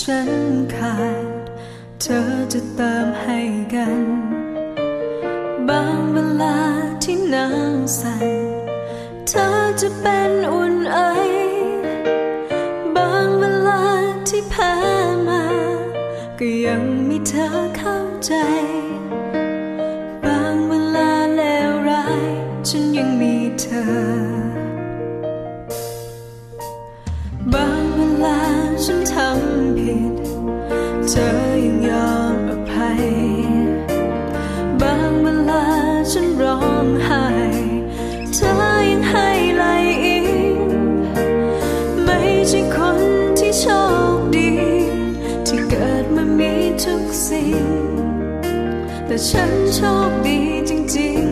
ฉันขาด เธอจะเติมให้กัน บางเวลาที่หนาวสั่นเธอจะเป็นอุ่นไอบางเวลาที่แพ้มา ก็ยังมีเธอเข้าใจ บางเวลาเลวร้าย ฉันยังมีเธอ เธอยังยอมอภัย บางเวลาฉันร้องไห้เธอยังให้ไหลอิงไม่ใช่คนที่โชคดี ที่เกิดมามีทุกสิ่ง แต่ฉันโชคดีจริงๆ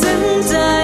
ซึ้งใจ